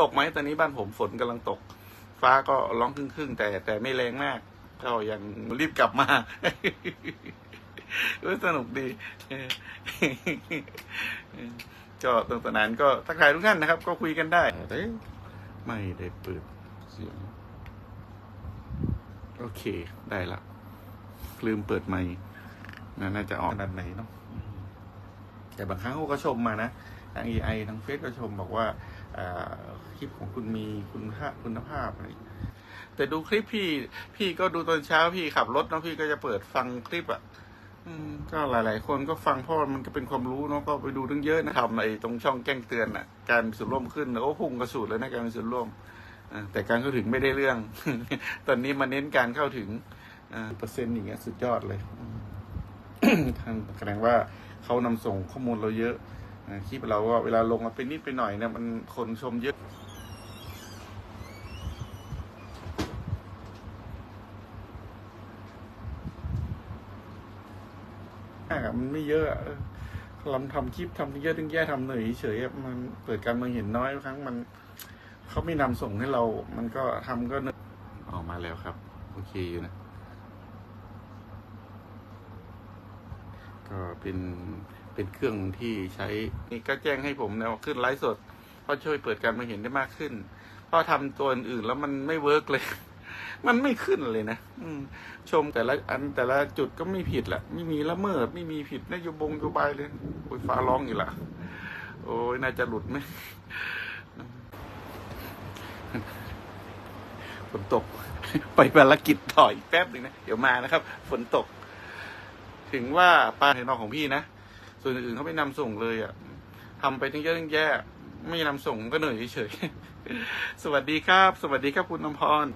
ตกไหมตอนนี้บ้านผมฝนกำลังตก ฟ้าก็ร้องครึ่งๆแต่แต่ไม่แรงมาก ก็ยังรีบกลับมาเออสนุกดีเออก็ตรงสนานก็ทักทายทุกท่านนะครับ ก็คุยกันได้เอ้ยไม่ได้เปิดเสียง โอเค ได้ละ ลืมเปิดไมค์นะน่าจะออกขนาดไหนเนาะอืมแต่บางครั้งเขาก็ชมมานะทาง AI ทางเฟซก็ชมบอกว่าอ่า คลิปของคุณมีคุณภาพคุณภาพอะไรแต่ดูคลิปพี่ พี่ก็ดูตอนเช้าพี่ขับรถเนาะพี่ก็จะเปิดฟังคลิปอะ่ะก็หลาย ๆ คนก็ฟังเพราะมันก็เป็นความรู้เนาะก็ไปดูตั้งเยอะนะทำไอ้ตรงช่องแจ้งเตือนอะ การมีส่วนร่วมขึ้นแล้วก็พุ่งกระสุดเลยนะการมีส่วนร่วมแต่การเข้าถึงไม่ได้เรื่อง ตอนนี้มาเน้นการเข้าถึงเปอร์เซ็นต์อย่างเงี้ยสุดยอดเลยทางแสดงว่าเขานำส่งข้อมูลเราเยอะ คลิปเราว่าเวลาลงมาไปนิดไปหน่อยเนี่ยมันคนชมเยอะอะมันไม่เยอะอะเราทำคลิปทำเยอะถึงแย่ทำเหนื่อยเฉยๆมันเปิดการเมืองเห็นน้อยครั้งมันเขาไม่นำส่งให้เรา มันก็ทำก็เหนื่อยออกมาแล้วครับ โอเคอยู่นะ ก็เป็น เป็นเครื่องที่ใช้นี่ก็แจ้งให้ผมนะว่าขึ้นไลฟ์สดเพราะช่วยเปิดการมองเห็นได้มากขึ้น เพราะทำตัวอื่นแล้วมันไม่เวิร์กเลย มันไม่ขึ้นเลยนะอืชมแต่ละอันแต่ละจุดก็ไม่ผิดแหละไม่มีละเมิดไม่มีผิดนโยบงโยบายเลยโอ้ยฟ้าร้องอยู่ละโอ้ยน่าจะหลุดไหมฝนตก ไปภารกิจต่ออีกแป๊บหนึ่งนะ เดี๋ยวมานะครับ ฝนตก ถึงว่าปลาเห็นนอกของพี่นะ ส่วนอื่นๆเขาไม่นำส่งเลยอะทำไปทั้งเยอะทั้งแย่ไม่นำส่งก็เหนื่อยเฉยๆสวัสดีครับ สวัสดีครับคุณน้ำพร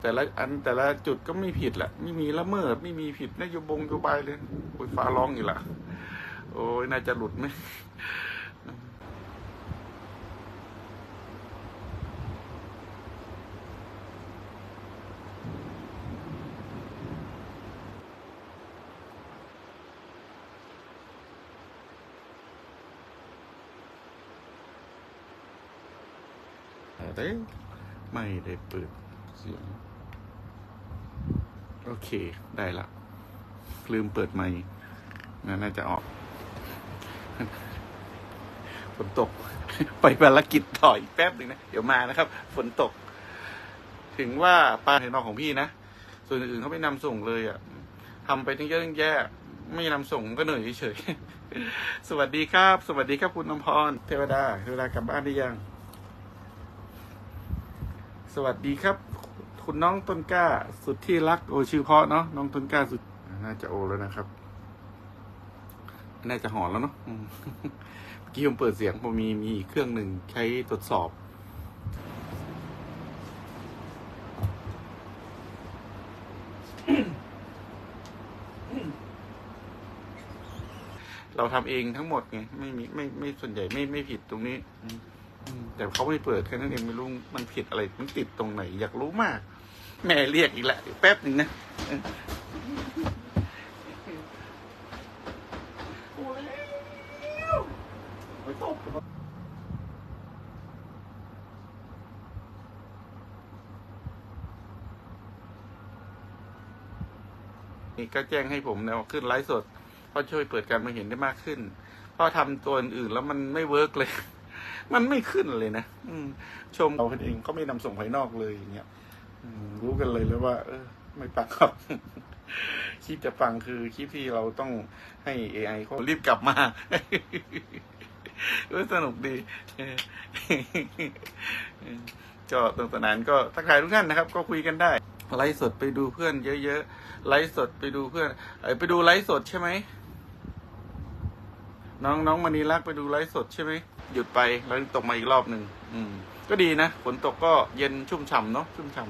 แต่ละอันแต่ละจุดก็ไม่ผิดแหละไม่มีละเมิดไม่มีผิดนโยบงโยบายเลยโอ้ยฟ้าร้องอยู่ละโอ้ยน่าจะหลุดไหมแต่ไม่ได้เปิด เสียง โอเค ได้ละ ลืมเปิดไมค์นะน่าจะออกฝนตก ไปภารกิจต่ออีกแป๊บหนึ่งนะ เดี๋ยวมานะครับ ฝนตก ถึงว่าปลาเห็นนอกของพี่นะ ส่วนอื่นเขาไม่นำส่งเลยอะทำไปทั้งเยอะทั้งแย่ไม่นำส่งก็เหนื่อยเฉยสวัสดีครับ สวัสดีครับคุณน้ำพร เทวดา เทวดากลับบ้านได้ยัง สวัสดีครับ คุณน้องต้นกล้าสุดที่รัก โอชื่อเพราะเนาะน้องต้นกล้าสุด น่าจะโอแล้วนะครับ น่าจะหอนแล้วเนาะเมื่อกี้ผมเปิดเสียงผมมีมีอีกเครื่องหนึ่งใช้ตรวจสอบเราทำเองทั้งหมดไงไม่มีไม่ไม่ส่วนใหญ่ไม่ไม่ผิดตรงนี้อืแต่เขาไม่เปิดแค่นั้นเองไม่รู้มันผิดอะไรมันติดตรงไหน อยากรู้มาก แม่เรียกอีกแล้วแป๊บหนึ่งนะนี่ก็แจ้งให้ผมนะว่าขึ้นไลฟ์สดเพราะช่วยเปิดการมาเห็นได้มากขึ้น เพราะทำตัวอื่นแล้วมันไม่เวิร์กเลย มันไม่ขึ้นเลยนะ อืม ชมเราเองก็ไม่นำส่งภายนอกเลยอย่างเงี้ย รู้กันเลยแล้วว่า เออ ไม่ปังครับ คลิปจะปังคือคลิปที่เราต้องให้ AI เขารีบกลับมาเออสนุกดีเออก็ตรงสนานก็ทักทายทุกท่านนะครับ ก็คุยกันได้ ไลฟ์สดไปดูเพื่อนเยอะๆไลฟ์สดไปดูเพื่อนไปดูไลฟ์สดใช่ไหมน้องน้องมณีรักไปดูไลฟ์สดใช่ไหมหยุดไปแล้วตกมาอีกรอบหนึ่งอืม ก็ดีนะฝนตกก็เย็นชุ่มฉ่ำเนาะชุ่มฉ่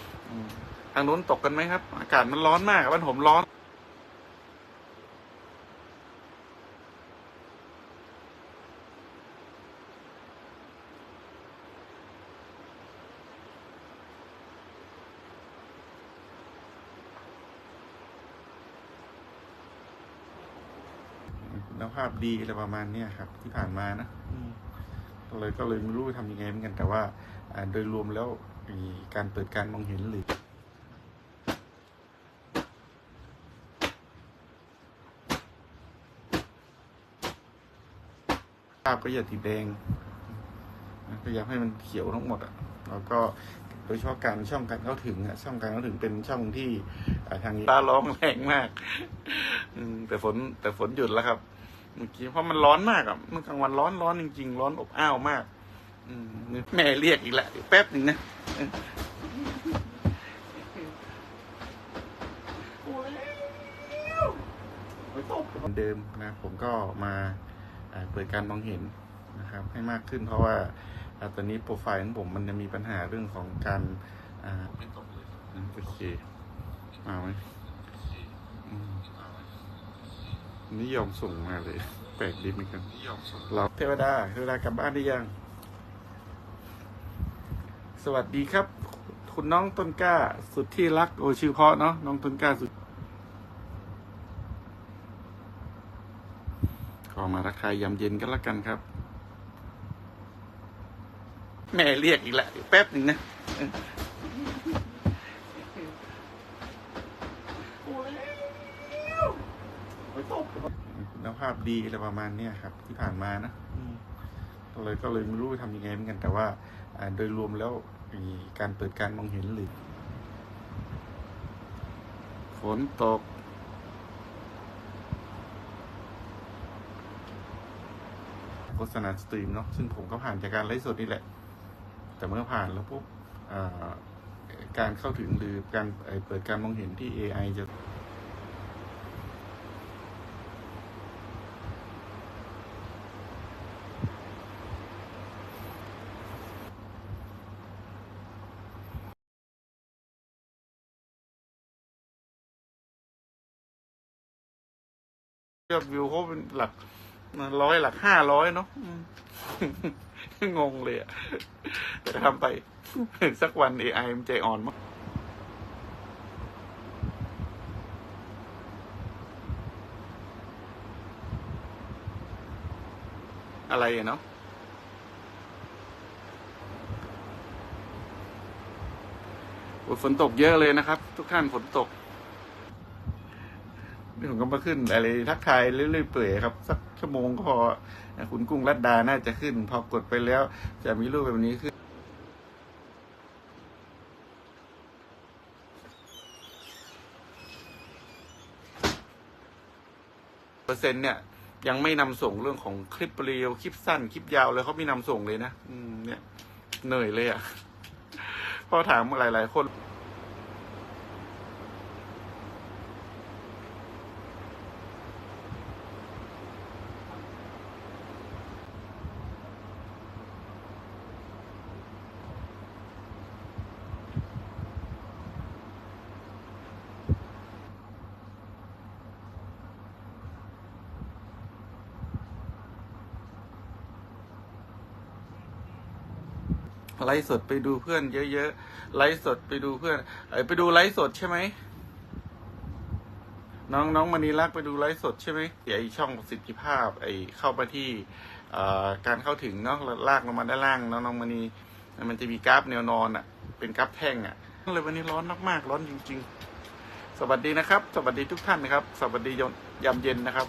ำทางนู้นตกกันไหมครับ อากาศมันร้อนมากบ้านผมร้อนคุณภาพดีอะไรประมาณเนี้ยครับ ที่ผ่านมานะอื เลยก็เลยไม่รู้จะทำยังไงเหมือนกันแต่ว่าโดยรวมแล้วการเปิดการมองเห็นหรือภาพก็อย่าติดแดงพยายามให้มันเขียวทั้งหมดอะแล้วก็โดยเฉพาะการช่องการเข้าถึงอะช่องการเข้าถึงเป็นช่องที่ทางนี้ฟ้าร้องแรงมากอืแต่ฝนแต่ฝนหยุดแล้วครับ เมื่อกี้เพราะมันร้อนมากอะมันกลางวันร้อนร้อนจริง ๆ ร้อนอบอ้าวมาก อืมแม่เรียกอีกแล้วแป๊บหนึ่งนะเหมือนเดิมนะผมก็มาเปิดการมองเห็นนะครับ ให้มากขึ้นเพราะว่าตอนนี้โปรไฟล์ของผมมันจะมีปัญหาเรื่องของการอ่าอืมโอเคมาไหม นิยมส่งมาเลย แปลกดีเหมือนกันเราเทวดาเทวดากลับบ้านได้ยัง สวัสดีครับ คุณน้องต้นกล้าสุดที่รัก โอชื่อเพราะเนาะน้องต้นกล้าสุดขอมารักทายยามเย็นกันละกันครับ แม่เรียกอีกแล้วเดี๋ยวแป๊บหนึ่งนะ คุณภาพดีอะไรประมาณเนี้ยครับ ที่ผ่านมานะอืมก็เลยก็เลยไม่รู้จะทำยังไงเหมือนกันแต่ว่าอ่าโดยรวมแล้วไอ้การเปิดการมองเห็นหรือฝนตก โฆษณาสตรีมเนาะซึ่งผมก็ผ่านจากการไลฟ์สดนี่แหละ แต่เมื่อผ่านแล้วปุ๊บอ่าการเข้าถึงหรือการเอ่อเปิดการมองเห็นที่ AI จะ ยอดวิวเขาเป็นหลักร้อยหลักห้าร้อยเนาะงงเลยอะแต่ทำไป สักวัน AI มันใจอ่อนมั้งอะไรอะเนาะฝนตกเยอะเลยนะครับ ทุกท่านฝนตก ผมก็มาขึ้นอะไรทักทายเรื่อยๆเปื่อยครับ สักชั่วโมงก็พอคุณกุ้งรัดดาน่าจะขึ้น พอกดไปแล้ว จะมีรูปแบบนี้ขึ้นเปอร์เซ็นต์เนี่ยยังไม่นำส่งเรื่องของคลิปเรียวคลิปสั้นคลิปยาวเลยเขาไม่นำส่งเลยนะอืมเนี่ยเหนื่อยเลยอะ่ะพอถามหลายๆคน ไลฟ์สดไปดูเพื่อนเยอะๆไลฟ์สดไปดูเพื่อนไปดูไลฟ์สดใช่ไหมน้องน้องมณีรักไปดูไลฟ์สดใช่ไหมไอช่องประสิทธิภาพ ไอเข้าไปที่การเข้าถึงเนาะลากลงมาด้านล่างน้องน้องมณีมันจะมีกราฟแนวนอนอะ เป็นกราฟแท่งอะเลยวันนี้ร้อนมากๆร้อนจริง ๆ สวัสดีนะครับ สวัสดีทุกท่านนะครับ สวัสดียามเย็นนะครับ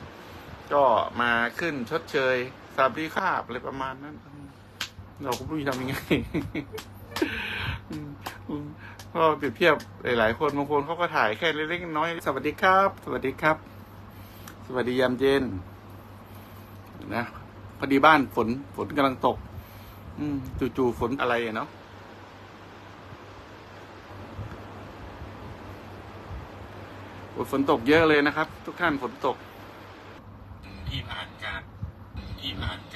ก็มาขึ้นชดเชยสวัสดีครับอะไรประมาณนั้น เราก็ไม่รู้จะทำยังไงอืมอืมก็เปรียบเทียบหลายๆคนบางคนเขาก็ถ่ายแค่เล็กๆน้อยๆสวัสดีครับ สวัสดีครับ สวัสดียามเย็น นะพอดีบ้านฝนฝนกำลังตก อืมจู่ๆฝนอะไรเนาะฝนตกเยอะเลยนะครับ ทุกท่านฝนตกที่ผ่านการที่ผ่าน